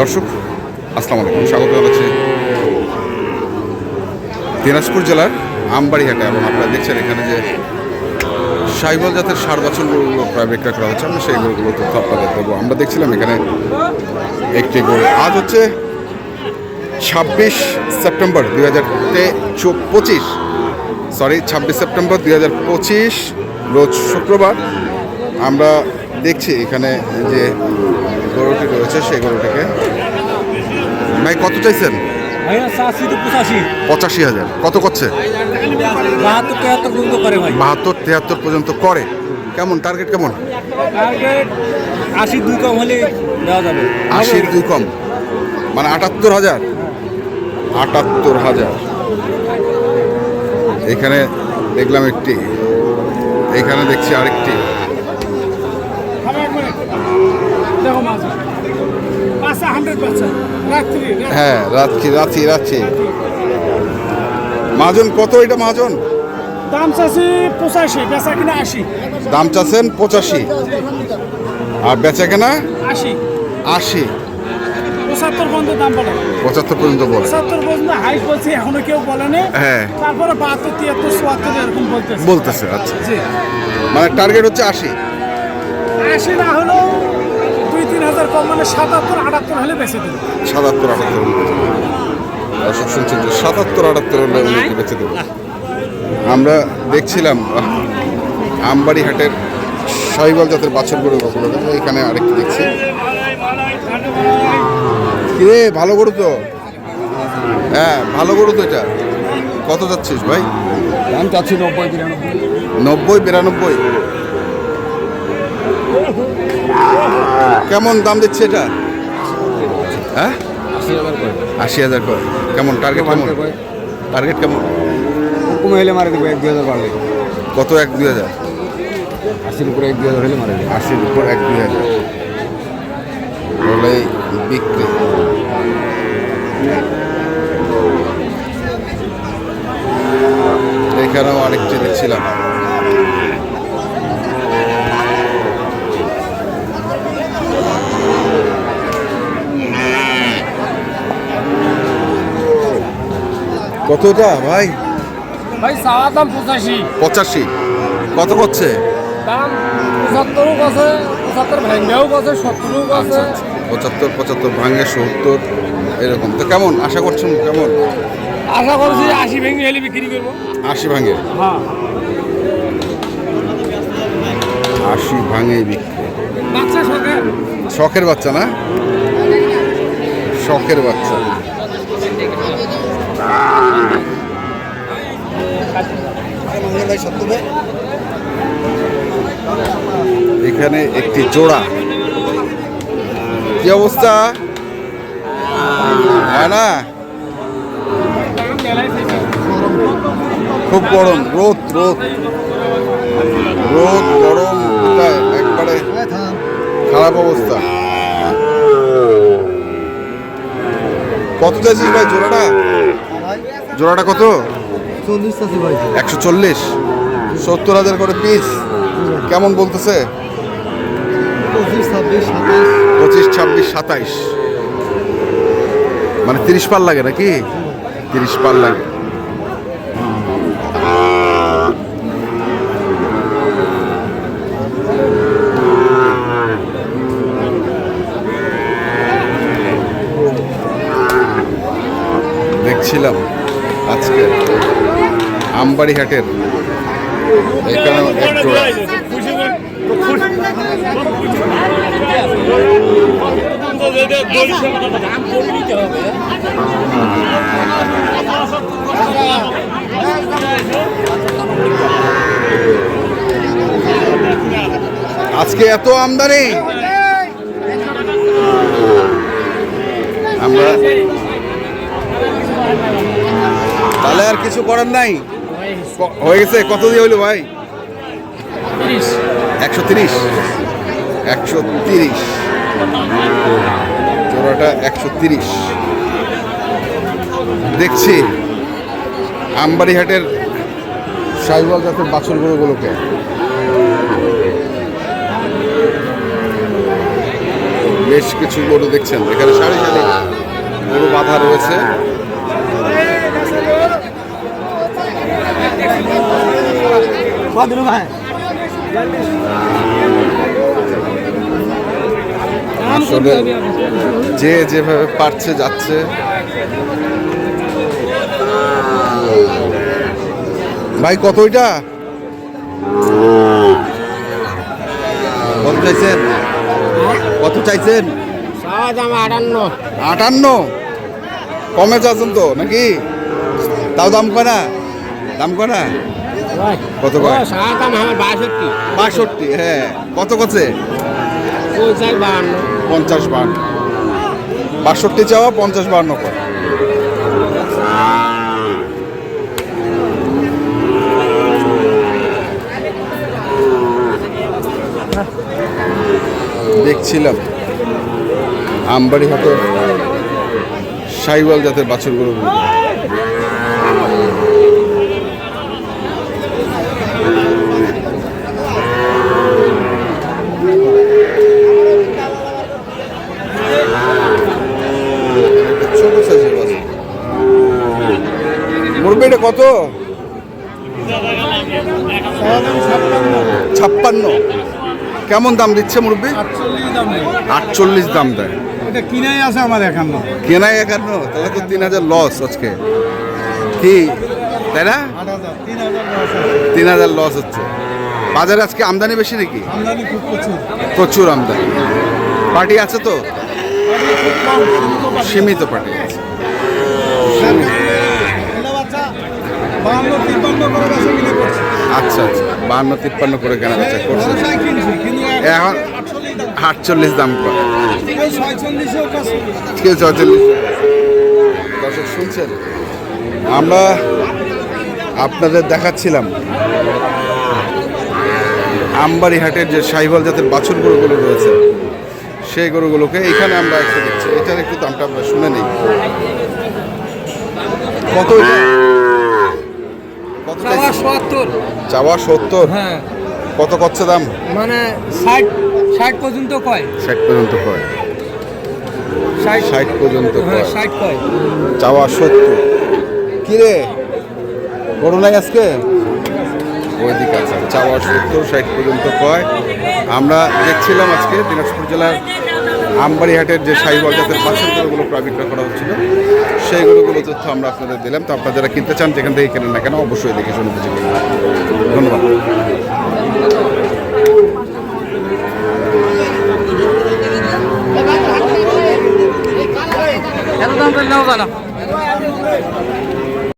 দর্শক, আসসালামু আলাইকুম। স্বাগত জানাচ্ছি দিনাজপুর জেলার আমবাড়িহাটে এবং আপনারা দেখছেন এখানে যে সাইবল জাতের ষাট বছর গরুগুলো প্রায় বিক্রয় করা হচ্ছে। আমরা সেই গরুগুলো তথ্য আপনাদের দেবো। আমরা দেখছিলাম এখানে একটি গরু। আজ হচ্ছে ছাব্বিশ সেপ্টেম্বর দুই হাজার তে পঁচিশ। সরি, ছাব্বিশ সেপ্টেম্বর দুই হাজার পঁচিশ, রোজ শুক্রবার। আমরা দেখছি এখানে যে গরুটি রয়েছে সেই গরুটিকে। ভাই কত চাইছেন? পঁচাশি। হাজার। কত করছে? বাহাত্তর তেহাত্তর পর্যন্ত করে কেমন? টার্গেট কেমন? টার্গেট আশি দুই কম হলে দেওয়া যাবে। আশির দুই কম। মানে আটাত্তর হাজার? আটাত্তর হাজার। এখানে দেখলাম একটি। এখানে দেখছি আরেকটি দেখো মাছ পাঁচশো হান্ড্রেড পার্সেন্ট রাত্রি হ্যাঁ রাত্রি রাত্রি রাত্রি। মহাজন কত এটা মহাজন দাম চাষি পঁচাশি বেচা কিনা আশি। দাম চাচ্ছেন পঁচাশি। আর বেচা কেনা? আশি। আশি। পঁচাত্তর পর্যন্ত দাম বলে। পঁচাত্তর পর্যন্ত বলে। পঁচাত্তর পর্যন্ত হাইট বলছে এখনও কেউ বলেনি হ্যাঁ। তারপরে বাহাত্তর তিয়াত্তর চুয়াত্তর এরকম বলতেছে। বলতেছে আচ্ছা। মানে টার্গেট হচ্ছে আশি। আশি না হলেও হাজার কম মানে সাতাত্তর আটাত্তর হলে বেঁচে দেবে। সাতাত্তর আটাত্তর দর্শক শুনছেন যে সাতাত্তর আটাত্তর হলে উনিকে বেঁচে দেবো। আমরা দেখছিলাম আমবাড়ি হাটের সাইবাল জাতের বাছর গরু কখনো এখানে আরেকটি দেখছি। কিরে ভালো গরু তো। হ্যাঁ ভালো গরু তো এটা। কত যাচ্ছিস ভাই? দাম চাচ্ছি নব্বই বিরানব্বই। নব্বই বিরানব্বই। কেমন দাম দিচ্ছে এটা? হ্যাঁ? আশি হাজার করে। কেমন? টার্গেট কেমন? টার্গেট কেমন? কমে হলে মারে দেবো এক দুই হাজার বাড়লে কত? এক দুই হাজার? আশির উপরে এক দুই হাজার হলে মারে দেবো। আশির উপর এক দুই হাজার। বলে বিক্রি এখানেও আরেকটি দেখছিলাম কতটা ভাই? ভাই চাওয়া দাম পঁচাশি। পঁচাশি। কত করছে? দাম পঁচাত্তরও আছে পঁচাত্তর ভেঙ্গেও আছে সত্তরও আচ্ছা আচ্ছা। পঁচাত্তর পঁচাত্তর ভাঙে সত্তর এরকম। তো কেমন? আশা করছেন কেমন? আশা করছি আশি ভেঙে হলে বিক্রি করব। আশি ভাঙে? হ্যাঁ। আশি ভাঙে বিক্রি। বাচ্চা শখের বাচ্চা না? শখের বাচ্চা। এখানে একটি জোড়া। কি অবস্থা? হ্যাঁ না? খুব গরম, রোদ রোদ। রোদ, গরম একবারে খারাপ অবস্থা। কত চাইছিস ভাই জোড়াটা? জোড়াটা কত? একশো চল্লিশ। সত্তর হাজার করে পিস কেমন বলতেছে? পঁচিশ ছাব্বিশ সাতাশ। পঁচিশ ছাব্বিশ সাতাইশ। মানে তিরিশ পার লাগে নাকি? তিরিশ পার লাগে। দেখছিলাম। আজকে আমবাড়ি হাটের এখানে আজকে এত আমদানি। আমরা আর কিছু করার নাই? হয়ে গেছে? কত দিয়ে হইল ভাই? একশো তিরিশ? একশো তিরিশ। জোড়াটা একশো তিরিশ। দেখছি আমবাড়িহাটের সাইওয়াল জাতের বাছুর গরুগুলোকে। বেশ কিছু গরু দেখছেন। এখানে সারি সারি গরু বাঁধা রয়েছে। আসলে যে যেভাবে পারছে, যাচ্ছে। ভাই, কত ওইটা? কত চাইছেন? কত চাইছেন? আটান্ন। আটান্ন? কমে চাচ্ছেন তো, নাকি? তাও দাম কয় না? দাম কটা কত আমার বাষট্টি। হ্যাঁ। কত কছে পঞ্চাশ বাহান্ন। বাষট্টি চাওয়া পঞ্চাশ বান্ন কয়? দেখছিলাম। আমবাড়ি হাটের সাইওয়াল জাতের বাছুর গরুগুলো ছোট সাইজের বাছুর মুরব্বি এটা কত? ছাপ্পান্ন। কেমন দাম দিচ্ছে মুরব্বি? আটচল্লিশ দাম দেয়। এটা কিনাই আছে আমার একান্ন কেনাই একান্ন তাহলে তো তিন হাজার লস আজকে। কি? তাই না? তিন হাজার লস হচ্ছে। বাজারে আজকে আমদানি বেশি নাকি? প্রচুর। প্রচুর আমদানি। পার্টি আছে তো? সীমিত পার্টি। আছে। বাহান্ন তিপ্পান্ন করে বেচা কিনে করছে। আচ্ছা আচ্ছা। বাহান্ন তিপ্পান্ন করে কেনা বেচা করছে। কিনছি কিন্তু এখন আটচল্লিশ দাম। করে। কেউ দর্শক শুনছেন? আমরা আপনাদের দেখাচ্ছিলাম আমবাড়ি হাটের যে সাইবল জাতের বাছুর গরুগুলো রয়েছে সেই গরুগুলোকে এখানে আমরা একটু দিচ্ছি এটার একটু দামটা আমরা শুনে নিই। কত এটা? কত চাইছে? সত্তর চাওয়া সত্তর। হ্যাঁ। কত করছে দাম? মানে ষাট ষাট পর্যন্ত কয়। ষাট পর্যন্ত কয়। ষাট পর্যন্ত হ্যাঁ ষাট কয়। চাওয়া সত্তর। কি রে গরু নাই আজকে? ওইদিকে আছে। চাওয়া সত্তর ষাট পর্যন্ত কয়। আমরা দেখছিলাম আজকে দিনাজপুর জেলার আমবাড়িহাটের যে সাইবল জাতের বাছুর গরুগুলো প্রায় বিক্রয় করা হচ্ছিল। সেই গরুগুলো তথ্য আমরা আপনাদের দিলাম। তো আপনারা যারা কিনতে চান যেখান থেকে কেনেন না কেন অবশ্যই দেখে শুনে বুঝে কিনবেন। ধন্যবাদ। দাম